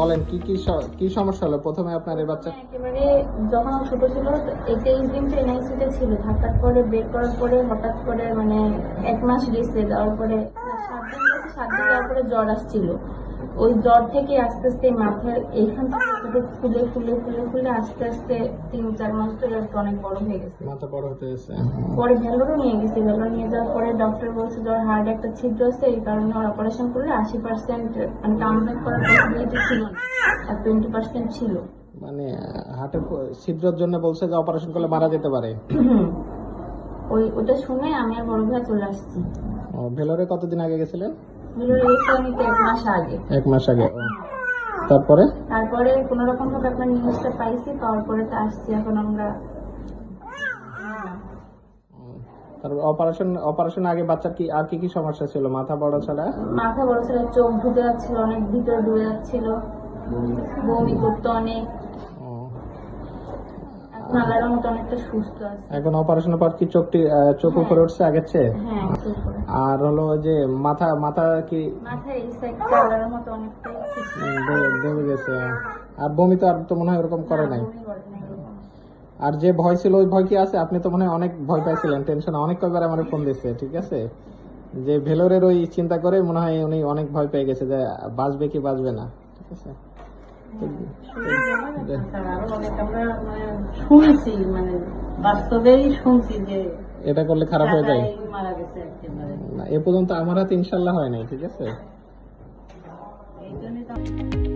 বলেন, কি কি কি সমস্যা হলো? প্রথমে আপনার এই বাচ্চা একেবারে যখন ছোট ছিল তেইশ দিন তো এনআইসিতে ছিল। থাকার পরে, বের করার পরে হঠাৎ করে মানে এক মাস গেছে দেওয়ার পরে সাত দিন সাত দিন যাওয়ার পরে জ্বর আসছিল। ওই জ্বর থেকে আস্তে আস্তে মাথার এইখান থেকে ফুলে ফুলে ফুলে ফুলে আস্তে আস্তে তিন চার মাস ধরে আর অনেক বড় হয়ে গেছে। মাথা বড় হতে গেছে পরে ভেলোরও নিয়ে গেছি। ভেলোর নিয়ে যাওয়ার পরে ডক্টর বলছে ওর হার্টে একটা ছিদ্র আছে এই কারণে ওর অপারেশন করলে আশি পার্সেন্ট মানে কামব্যাক করার পসিবিলিটি ছিল না। আর টোয়েন্টি পার্সেন্ট ছিল। মানে হার্টের ছিদ্রের জন্য বলছে যে অপারেশন করলে মারা যেতে পারে। ওই ওটা শুনে আমি আর বড় ভাই চলে আসছি। ও, ভেলোরে কতদিন আগে গেছিলেন? এক মাস আগে। এক মাস আগে তারপরে? তারপরে কোন রকম ভাবে আপনার নিউজটা পাইছি পাওয়ার পরে তো আসছি এখন আমরা। তারপর অপারেশন অপারেশন আগে বাচ্চার কি আর কি কি সমস্যা ছিল? মাথা বড় ছাড়া মাথা বড় ছিল চোখ ঢুকে যাচ্ছিল অনেক ভিতরে ঢুকে যাচ্ছিল বমি করতো অনেক। আল্লাহর মতো অনেকটা সুস্থ আছে। এখন পর কি চোখটি চোখ উপরে উঠছে আগের চেয়ে? হ্যাঁ আর হলো যে মাথা মাথা কি? এই সাইডটা আল্লাহর মতো দেবে গেছে আর বমি তো আর তো মনে হয় ওরকম করে নাই। আর যে ভয় ছিল ওই ভয় কি আছে? আপনি তো মনে হয় অনেক ভয় পাইছিলেন টেনশন অনেক কয়বার আমার ফোন দিচ্ছে ঠিক আছে? যে ভেলোরের ওই চিন্তা করে মনে হয় উনি অনেক ভয় পেয়ে গেছে যে বাঁচবে কি বাঁচবে না ঠিক আছে? শুনছি মানে বাস্তবেই শুনছি যে এটা করলে খারাপ হয়ে যায়। মারা গেছে এ পর্যন্ত আমার হাতে ইনশাল্লাহ হয় নাই ঠিক আছে? এই জন্যই